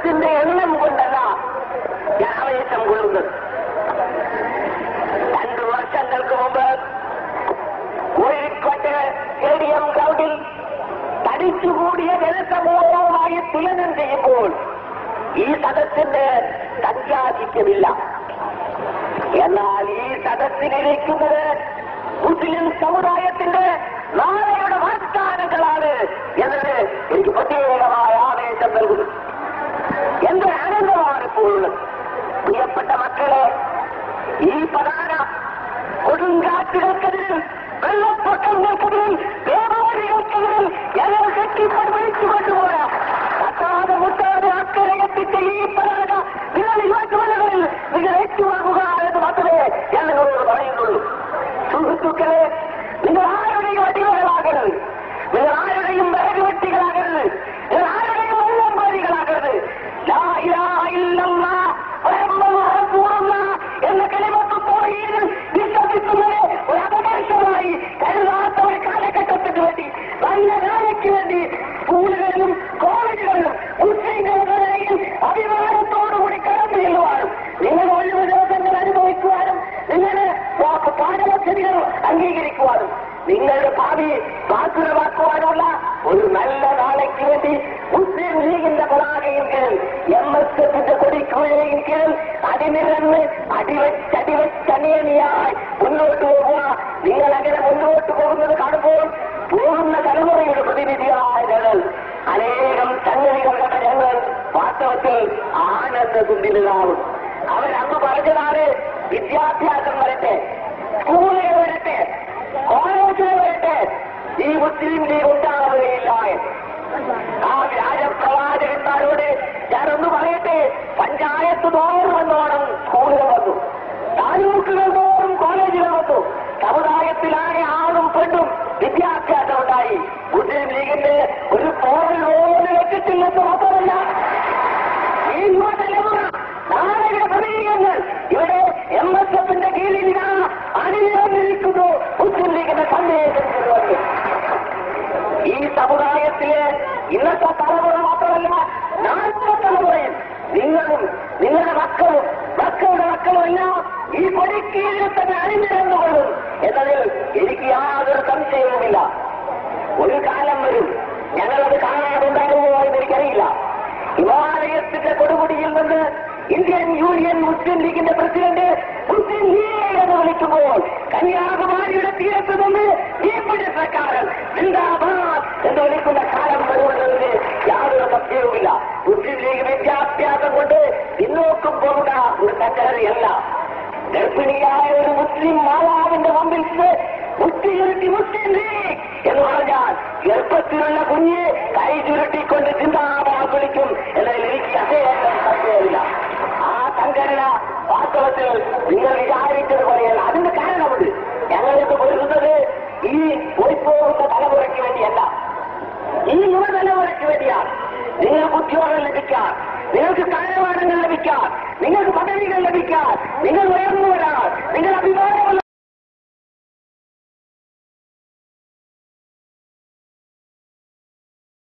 സദസ്സിന്റെ എണ്ണം കൊണ്ടല്ല ആവേശം കൊള്ളുന്നത്. രണ്ടു വർഷങ്ങൾക്ക് മുമ്പ് കോഴിക്കോട്ട് സ്റ്റേഡിയം ഗ്രൗണ്ടിൽ തടിച്ചുകൂടിയ ജനസമൂഹവുമായി തുലനം ചെയ്യുമ്പോൾ ഈ സദസ്സിന് സംഖ്യാധിക്യമില്ല. എന്നാൽ ഈ സദസ്സിലിരിക്കുന്നത് മുസ്ലിം സമുദായത്തിന്റെ നാളെയുടെ വാഗ്ദാനങ്ങളാണ് എന്നത് എനിക്ക് പ്രത്യേകമായ ആവേശം നൽകുന്നു. ഉള്ളത് പ്രിയപ്പെട്ട മക്കളെ ഈ പതാക കൊടുങ്കാറ്റുകൾക്കെതിരിൽ വെള്ളപ്പൊക്കങ്ങൾക്കെതിരിൽ ദേവാദികൾക്കെതിരിൽ ഞങ്ങൾ കെട്ടിപ്പടിച്ചു കൊണ്ടുപോയ കത്താതെ മുട്ടാതെ അക്കരയെത്തിച്ച ഈ പതാക നിങ്ങൾ യുവജനങ്ങളിൽ നിങ്ങൾ ഏറ്റുവാങ്ങുക പാഠപദ്ധതികൾ അംഗീകരിക്കുവാനും നിങ്ങളുടെ ഭാവി ബാധ്യതമാക്കുവാനുള്ള ഒരു നല്ല നാളേക്ക് വേണ്ടി മുസ്ലിം ലീഗിന്റെ പതാകയും കീഴിൽ എം എസ് എഫിന്റെ കൊടിക്കുകയും കീഴിൽ അടിനിരന്ന് അടിവച്ചടിവച്ചണിയണിയായി മുന്നോട്ട് പോകുക നിങ്ങൾ അങ്ങനെ മുന്നോട്ട് പോകുന്നത് കാണുമ്പോൾ പോകുന്ന തലമുറയുടെ പ്രതിനിധികളായ ഞങ്ങൾ അനേകം സംഗതികളുടെ ഞങ്ങൾ വാസ്തവത്തിൽ ആനന്ദ തുമ്പിലാവും അവരന്ന് പറഞ്ഞതാണ് വിദ്യാഭ്യാസം വരട്ടെ. സ്കൂളുകൾ വരട്ടെ കോളേജുകൾ വരട്ടെ ഈ മുസ്ലിം ലീഗ് ഉണ്ടാവുകയില്ല. ആ വ്യാജപ്രവാചകന്മാരോട് ഞാനൊന്ന് പറയട്ടെ പഞ്ചായത്ത് തോറും വന്നോണം സ്കൂളുകൾ വന്നു. താലൂക്കുകൾ തോറും കോളേജുകൾ വന്നു. സമുദായത്തിലാകെ ആണും പെണ്ണും വിദ്യാഭ്യാസം ഉണ്ടായി മുസ്ലിം ലീഗിന്റെ ഒരു പോറൽ പോലും വെച്ചിട്ടില്ലെന്ന് മാത്രമല്ല ഈ യുവതലമുറ നാളെയുടെ പ്രതീകങ്ങൾ ഇവിടെ എം എസ് എഫിന്റെ കീഴിൽ ഇതാ അണിഞ്ഞിരിക്കുന്നു സന്ദേശം കൊണ്ടുവന്നു ഈ സമുദായത്തിലെ ഇന്നത്തെ തലമുറ മാത്രമല്ല നാളത്തെ തലമുറയും നിങ്ങളും നിങ്ങളുടെ മക്കളും മക്കളുടെ മക്കളും എല്ലാം ഈ കൊടിക്കീഴിൽ തന്നെ അണിനിരന്നുകൊള്ളും എന്നതിൽ എനിക്ക് യാതൊരു സംശയവുമില്ല. ഒരു കാലം വരും ഞങ്ങളത് കാണാറുണ്ടാകുമോ എന്ന് എനിക്കറിയില്ല. ഹിമാലയത്തിന്റെ കൊടുമുടിയിൽ നിന്ന് ഇന്ത്യൻ യൂണിയൻ മുസ്ലിം ലീഗിന്റെ പ്രസിഡന്റ് മുസ്ലിം ലീഗ് എന്ന് വിളിക്കുമ്പോൾ കന്യാകുമാരിയുടെ തീരത്ത് നിന്ന് ഈ പിടുത്തക്കാരൻ സിന്ദാബാദ് എന്ന് വിളിക്കുന്ന കാലം വരുമെന്നതിന് യാതൊരു സത്യവുമില്ല മുസ്ലിം ലീഗ് വിദ്യാഭ്യാസം കൊണ്ട് പിന്നോക്കം പോകുക ഒരു കച്ചറിയല്ല ഗർഭിണിയായ ഒരു മുസ്ലിം മാതാവിന്റെ മുമ്പിൽ മുസ്ലിം മുസ്ലിം ലീഗ് എന്ന് പറഞ്ഞാൽ ഗർഭത്തിലുള്ള കുഞ്ഞ് കൈ ചുരുട്ടിക്കൊണ്ട് ചിന്താമാ ആ സംഘടന വാസ്തവത്തിൽ നിങ്ങൾ വിചാരിച്ചത് പോലെയല്ല അതിന് കാരണമുണ്ട് ഞങ്ങൾക്ക് പൊരുതുന്നത് ഈ പോയിപ്പോകുന്ന തലമുറയ്ക്ക് വേണ്ടിയല്ല ഈ യുവതലമുറയ്ക്ക് വേണ്ടിയാണ് നിങ്ങൾക്ക് ഉദ്യോഗം ലഭിക്കാൻ നിങ്ങൾക്ക് സ്ഥാനമാനങ്ങൾ ലഭിക്കാൻ നിങ്ങൾക്ക് പദവികൾ ലഭിക്കാൻ നിങ്ങൾ ഉയർന്നു വരാൻ നിങ്ങൾ അഭിമാനമുള്ള